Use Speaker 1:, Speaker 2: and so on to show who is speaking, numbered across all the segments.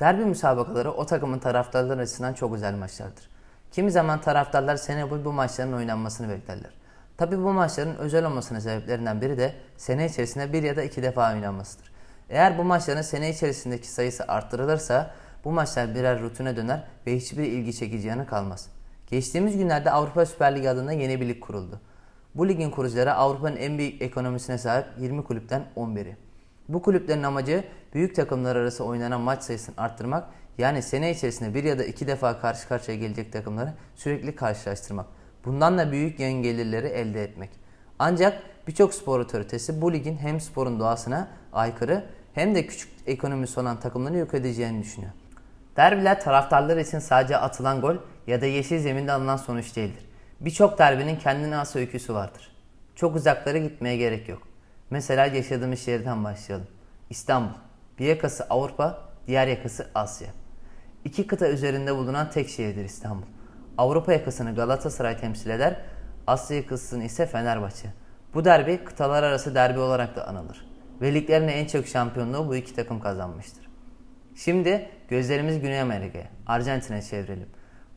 Speaker 1: Derbi müsabakaları o takımın taraftarları açısından çok özel maçlardır. Kimi zaman taraftarlar sene boyu bu maçların oynanmasını beklerler. Tabi bu maçların özel olmasının sebeplerinden biri de sene içerisinde bir ya da iki defa oynanmasıdır. Eğer bu maçların sene içerisindeki sayısı arttırılırsa bu maçlar birer rutine döner ve hiçbir ilgi çekici yanı kalmaz. Geçtiğimiz günlerde Avrupa Süper Ligi adında yeni bir lig kuruldu. Bu ligin kurucuları Avrupa'nın en büyük ekonomisine sahip 20 kulüpten 11'i. Bu kulüplerin amacı büyük takımlar arası oynanan maç sayısını arttırmak yani sene içerisinde bir ya da iki defa karşı karşıya gelecek takımları sürekli karşılaştırmak. Bundan da büyük yayın gelirleri elde etmek. Ancak birçok spor otoritesi bu ligin hem sporun doğasına aykırı hem de küçük ekonomisi olan takımları yok edeceğini düşünüyor. Derbiler taraftarlar için sadece atılan gol ya da yeşil zeminde alınan sonuç değildir. Birçok derbinin kendine has öyküsü vardır. Çok uzaklara gitmeye gerek yok. Mesela yaşadığımız şehirden başlayalım. İstanbul. Bir yakası Avrupa, diğer yakası Asya. İki kıta üzerinde bulunan tek şehirdir İstanbul. Avrupa yakasını Galatasaray temsil eder, Asya yakasını ise Fenerbahçe. Bu derbi kıtalar arası derbi olarak da anılır. Ve liglerin en çok şampiyonluğu bu iki takım kazanmıştır. Şimdi gözlerimiz Güney Amerika'ya, Arjantin'e çevirelim.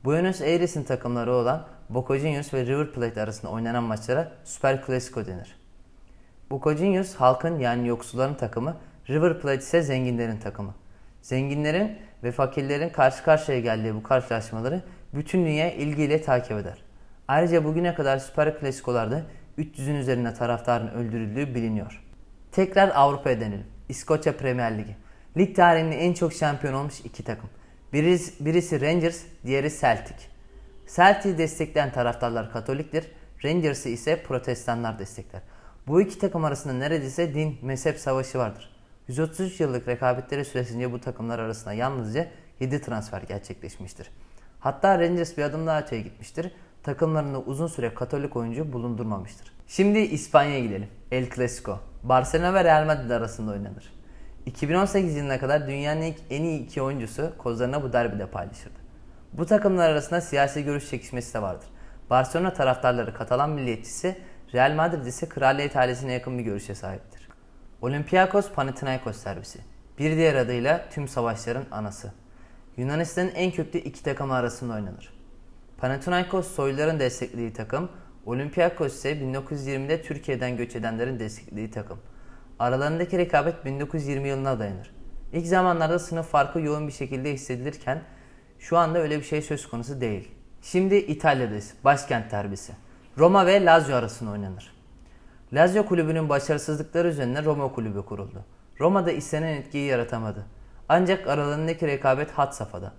Speaker 1: Buenos Aires'in takımları olan Boca Juniors ve River Plate arasında oynanan maçlara Super Clasico denir. Boca Juniors halkın yani yoksulların takımı, River Plate ise zenginlerin takımı. Zenginlerin ve fakirlerin karşı karşıya geldiği bu karşılaşmaları bütün dünya ilgiyle takip eder. Ayrıca bugüne kadar Süper Klasikolarda 300'ün üzerinde taraftarın öldürüldüğü biliniyor. Tekrar Avrupa'ya dönelim. İskoçya Premier Ligi. Lig tarihinde en çok şampiyon olmuş iki takım. Birisi, birisi Rangers, diğeri Celtic. Celtic'i destekleyen taraftarlar Katoliktir, Rangers'ı ise Protestanlar destekler. Bu iki takım arasında neredeyse din, mezhep savaşı vardır. 133 yıllık rekabetleri süresince bu takımlar arasında yalnızca 7 transfer gerçekleşmiştir. Hatta Rangers bir adım daha öteye gitmiştir. Takımlarında uzun süre Katolik oyuncu bulundurmamıştır. Şimdi İspanya'ya gidelim. El Clasico. Barcelona ve Real Madrid arasında oynanır. 2018 yılına kadar dünyanın ilk en iyi iki oyuncusu kozlarına bu derbide paylaşırdı. Bu takımlar arasında siyasi görüş çekişmesi de vardır. Barcelona taraftarları Katalan milliyetçisi, Real Madrid ise kraliyet ailesine yakın bir görüşe sahiptir. Olympiakos Panathinaikos derbisi. Bir diğer adıyla tüm savaşların anası. Yunanistan'ın en köklü iki takım arasında oynanır. Panathinaikos soyluların desteklediği takım, Olympiakos ise 1920'de Türkiye'den göç edenlerin desteklediği takım. Aralarındaki rekabet 1920 yılına dayanır. İlk zamanlarda sınıf farkı yoğun bir şekilde hissedilirken şu anda öyle bir şey söz konusu değil. Şimdi İtalya'dayız. Başkent derbisi. Roma ve Lazio arasında oynanır. Lazio kulübünün başarısızlıkları üzerine Roma kulübü kuruldu. Roma'da istenen etkiyi yaratamadı. Ancak aralarındaki rekabet had safhada.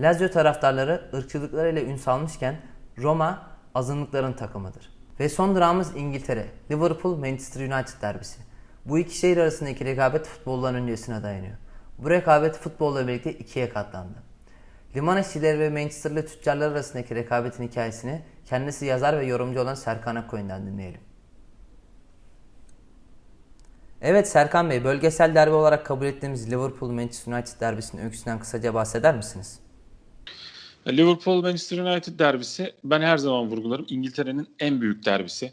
Speaker 1: Lazio taraftarları ırkçılıklarıyla ün salmışken Roma azınlıkların takımıdır. Ve son durağımız İngiltere. Liverpool Manchester United derbisi. Bu iki şehir arasındaki rekabet futboldan öncesine dayanıyor. Bu rekabet futbolla birlikte ikiye katlandı. Liman işçileri ve Manchester'lı tüccarlar arasındaki rekabetin hikayesini kendisi yazar ve yorumcu olan Serkan Akkoyun'dan dinleyelim. Evet Serkan Bey, bölgesel derbi olarak kabul ettiğimiz Liverpool Manchester United derbisinin öyküsünden kısaca bahseder misiniz?
Speaker 2: Liverpool Manchester United derbisi ben her zaman vurgularım İngiltere'nin en büyük derbisi.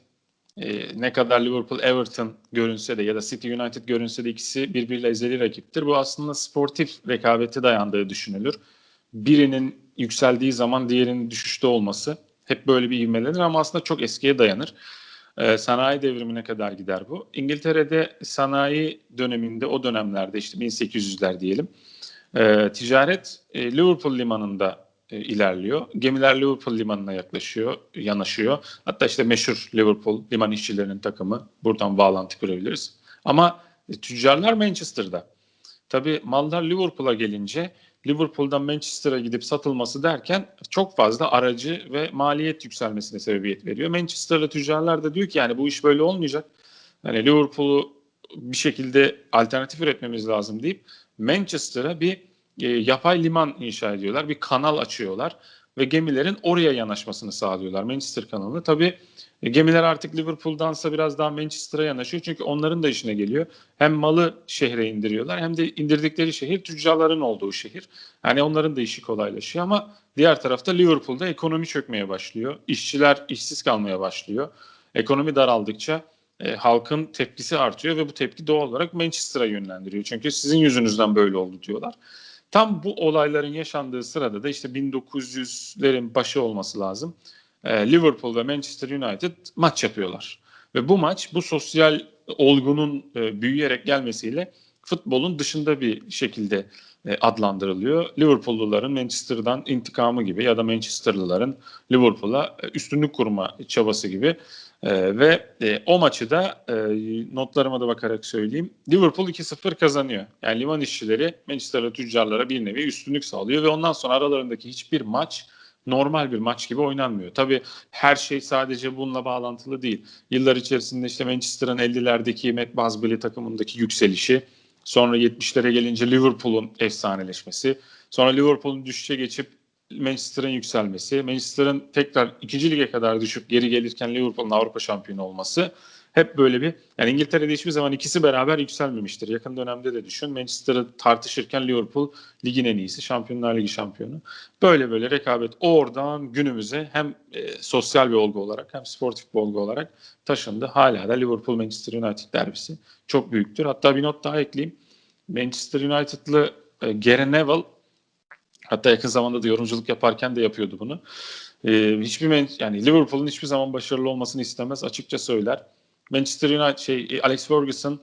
Speaker 2: Ee, ne kadar Liverpool Everton görünse de ya da City United görünse de ikisi birbiriyle ezeli rakiptir. Bu aslında sportif rekabeti dayandığı düşünülür. Birinin yükseldiği zaman diğerinin düşüşte olması hep böyle bir ivmelenir ama aslında çok eskiye dayanır. Ee, sanayi devrimine kadar gider bu. İngiltere'de sanayi döneminde o dönemlerde işte 1800'ler diyelim e, ticaret e, Liverpool limanında e, ilerliyor. Gemiler Liverpool limanına yaklaşıyor, yanaşıyor. Hatta işte meşhur Liverpool liman işçilerinin takımı buradan bağlantı kurabiliriz. Ama e, tüccarlar Manchester'da. Tabii mallar Liverpool'a gelince Liverpool'dan Manchester'a gidip satılması derken çok fazla aracı ve maliyet yükselmesine sebebiyet veriyor. Manchester'lı tüccarlar da diyor ki yani bu iş böyle olmayacak. Yani Liverpool'u bir şekilde alternatif üretmemiz lazım deyip Manchester'a bir e, yapay liman inşa ediyorlar. Bir kanal açıyorlar ve gemilerin oraya yanaşmasını sağlıyorlar. Manchester kanalını. Tabii e, gemiler artık Liverpool'dansa biraz daha Manchester'a yanaşıyor. Çünkü onların da işine geliyor. Hem malı şehre indiriyorlar hem de indirdikleri şehir tüccarların olduğu şehir. Yani onların da işi kolaylaşıyor ama diğer tarafta Liverpool'da ekonomi çökmeye başlıyor. İşçiler işsiz kalmaya başlıyor. Ekonomi daraldıkça e, halkın tepkisi artıyor ve bu tepki doğal olarak Manchester'a yönlendiriyor. Çünkü sizin yüzünüzden böyle oldu diyorlar. Tam bu olayların yaşandığı sırada da işte 1900'lerin başı olması lazım. Ee, Liverpool ve Manchester United maç yapıyorlar. Ve bu maç bu sosyal olgunun e, büyüyerek gelmesiyle futbolun dışında bir şekilde e, adlandırılıyor. Liverpoolluların Manchester'dan intikamı gibi ya da Manchesterlıların Liverpool'a e, üstünlük kurma çabası gibi. E, ve e, o maçı da e, notlarıma da bakarak söyleyeyim. Liverpool 2-0 kazanıyor. Yani liman işçileri Manchester'lı tüccarlara bir nevi üstünlük sağlıyor ve ondan sonra aralarındaki hiçbir maç normal bir maç gibi oynanmıyor. Tabii her şey sadece bununla bağlantılı değil. Yıllar içerisinde işte Manchester'ın 50'lerdeki Matt Busby takımındaki yükselişi, sonra 70'lere gelince Liverpool'un efsaneleşmesi, sonra Liverpool'un düşüşe geçip Manchester'ın yükselmesi, Manchester'ın tekrar ikinci lige kadar düşüp geri gelirken Liverpool'un Avrupa şampiyonu olması hep böyle bir yani İngiltere'de hiçbir zaman ikisi beraber yükselmemiştir. Yakın dönemde de düşün Manchester'ı tartışırken Liverpool ligin en iyisi, Şampiyonlar Ligi şampiyonu. Böyle böyle rekabet oradan günümüze hem e, sosyal bir olgu olarak hem sportif bir olgu olarak taşındı. Hala da Liverpool Manchester United derbisi çok büyüktür. Hatta bir not daha ekleyeyim. Manchester United'lı e, Gary Neville hatta yakın zamanda da yorumculuk yaparken de yapıyordu bunu. E, hiçbir Man- yani Liverpool'un hiçbir zaman başarılı olmasını istemez açıkça söyler. Manchester United şey e, Alex Ferguson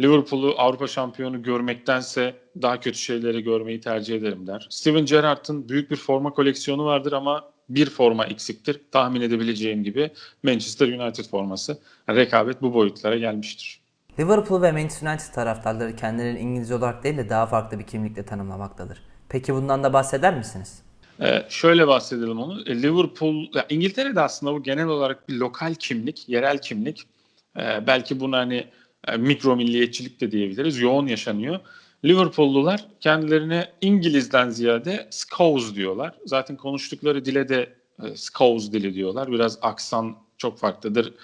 Speaker 2: Liverpool'u Avrupa şampiyonu görmektense daha kötü şeyleri görmeyi tercih ederim der. Steven Gerrard'ın büyük bir forma koleksiyonu vardır ama bir forma eksiktir. Tahmin edebileceğim gibi Manchester United forması. Rekabet bu boyutlara gelmiştir.
Speaker 1: Liverpool ve Manchester United taraftarları kendilerini İngiliz olarak değil de daha farklı bir kimlikle tanımlamaktadır. Peki bundan da bahseder misiniz?
Speaker 2: Ee, şöyle bahsedelim onu. E, Liverpool, ya İngiltere'de aslında bu genel olarak bir lokal kimlik, yerel kimlik. Ee, belki buna hani e, mikro milliyetçilik de diyebiliriz. Yoğun yaşanıyor. Liverpoollular kendilerine İngiliz'den ziyade Scouse diyorlar. Zaten konuştukları dile de e, Scouse dili diyorlar. Biraz aksan çok farklıdır.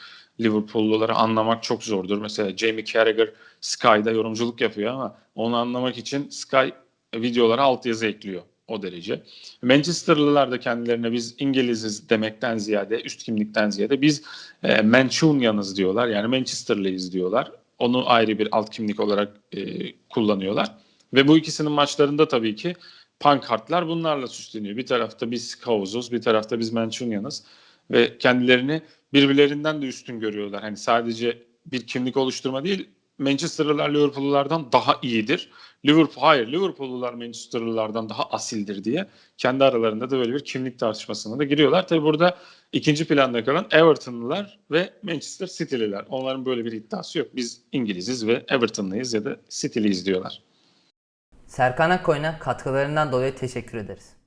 Speaker 2: Liverpoolluları anlamak çok zordur. Mesela Jamie Carragher Sky'da yorumculuk yapıyor ama onu anlamak için Sky videolara altyazı ekliyor o derece. Manchesterlılar da kendilerine biz İngiliziz demekten ziyade, üst kimlikten ziyade biz e, Mancunianız diyorlar. Yani Manchesterlıyız diyorlar. Onu ayrı bir alt kimlik olarak e, kullanıyorlar. Ve bu ikisinin maçlarında tabii ki pankartlar bunlarla süsleniyor. Bir tarafta biz Scouses'uz, bir tarafta biz Mancunianız. Ve kendilerini birbirlerinden de üstün görüyorlar. Hani sadece bir kimlik oluşturma değil, Manchesterlılar Liverpool'lulardan daha iyidir. Liverpool hayır Liverpool'lular Manchesterlılardan daha asildir diye kendi aralarında da böyle bir kimlik tartışmasına da giriyorlar. Tabi burada ikinci planda kalan Everton'lılar ve Manchester City'liler. Onların böyle bir iddiası yok. Biz İngiliziz ve Everton'lıyız ya da City'liyiz diyorlar.
Speaker 1: Serkan Akkoyun'a katkılarından dolayı teşekkür ederiz.